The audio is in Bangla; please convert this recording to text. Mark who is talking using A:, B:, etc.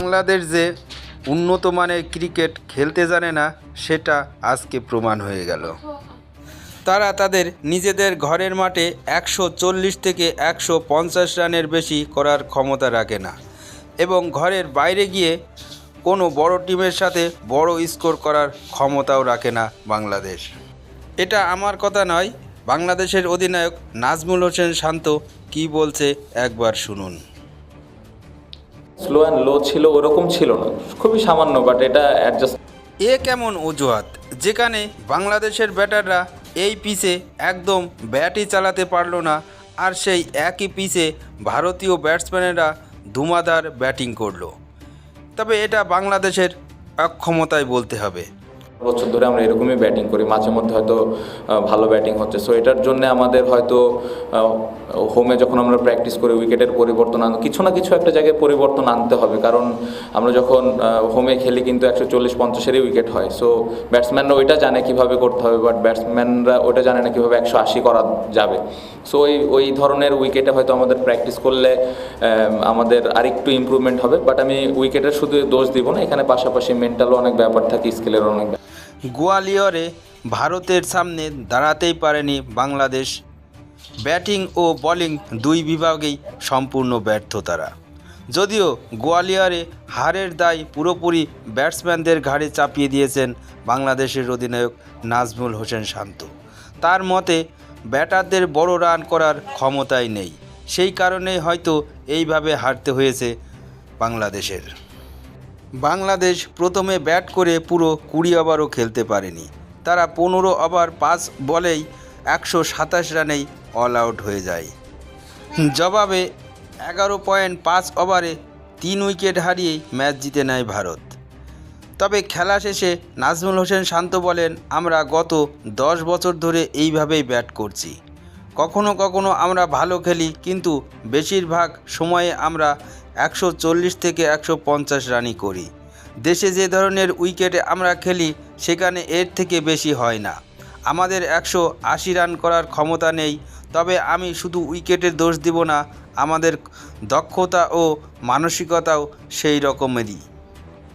A: বাংলাদেশ যে উন্নত মানের ক্রিকেট খেলতে জানে না, সেটা আজকে প্রমাণ হয়ে গেল। তারা তাদের নিজেদের ঘরের মাঠে একশো চল্লিশ থেকে একশো পঞ্চাশ রানের বেশি করার ক্ষমতা রাখে না এবং ঘরের বাইরে গিয়ে কোনো বড় টিমের সাথে বড় স্কোর করার ক্ষমতাও রাখে না বাংলাদেশ। এটা আমার কথা নয়, বাংলাদেশের অধিনায়ক নাজমুল হোসেন শান্ত কী বলছে একবার শুনুন।
B: স্লো অ্যান্ড লো ছিল, ওরকম ছিল না। খুবই সামান্য বাট এটা অ্যাডজাস্ট
A: এ কেমন অজুহাত? যেখানে বাংলাদেশের ব্যাটাররা এই পিচে একদম ব্যাটই চালাতে পারল না, আর সেই একই পিসে ভারতীয় ব্যাটসম্যানেরা ধুমাধার ব্যাটিং করল। তবে এটা বাংলাদেশের অক্ষমতায় বলতে হবে।
B: বছর ধরে আমরা এরকমই ব্যাটিং করি। মাঝে মধ্যে হয়তো ভালো ব্যাটিং হচ্ছে। সো এটার জন্য আমাদের হয়তো হোমে যখন আমরা প্র্যাকটিস করি উইকেটের পরিবর্তন আন কিছু না কিছু একটা জায়গায় পরিবর্তন আনতে হবে। কারণ আমরা যখন হোমে খেলি কিন্তু একশো চল্লিশ পঞ্চাশেরই উইকেট হয়। সো ব্যাটসম্যানরা ওইটা জানে কীভাবে করতে হবে বাট ব্যাটসম্যানরা ওইটা জানে না কীভাবে একশো আশি করা যাবে। সো ওই ওই ধরনের উইকেটে হয়তো আমাদের প্র্যাকটিস করলে আমাদের আরেকটু ইমপ্রুভমেন্ট হবে। বাট আমি উইকেটের শুধু দোষ দিব না, এখানে পাশাপাশি মেন্টালও অনেক ব্যাপার থাকে স্কিলের অনেক
A: গোয়ালিয়রে ভারতের সামনে দাঁড়াতেই পারেনি বাংলাদেশ। ব্যাটিং ও বোলিং দুই বিভাগেই সম্পূর্ণ ব্যর্থ তারা। যদিও গোয়ালিয়রে হারের দায় পুরোপুরি ব্যাটসম্যানদের ঘাড়ে চাপিয়ে দিয়েছেন বাংলাদেশের অধিনায়ক নাজমুল হোসেন শান্ত। তার মতে, ব্যাটারদের বড় রান করার ক্ষমতাই নেই। সেই কারণেই হয়তো এইভাবে হারতে হয়েছে বাংলাদেশের। বাংলাদেশ প্রথমে ব্যাট করে পুরো কুড়ি ওভারও খেলতে পারেনি। তারা পনেরো ওভার পাঁচ বলেই একশো সাতাশ রানেই অল আউট হয়ে যায়। জবাবে এগারো পয়েন্ট পাঁচ ওভারে তিন উইকেট হারিয়েই ম্যাচ জিতে নেয় ভারত। তবে খেলা শেষে নাজমুল হোসেন শান্ত বলেন, আমরা গত দশ বছর ধরে এইভাবেই ব্যাট করছি। কখনো কখনো আমরা ভালো খেলি, কিন্তু বেশিরভাগ সময়ে আমরা একশো চল্লিশ থেকে একশো পঞ্চাশ রানই করি। দেশে যে ধরনের উইকেটে আমরা খেলি, সেখানে এর থেকে বেশি হয় না। আমাদের একশো আশি রান করার ক্ষমতা নেই, তবে আমি শুধু উইকেটের দোষ দিব না, আমাদের দক্ষতা ও মানসিকতাও সেই রকমেরই।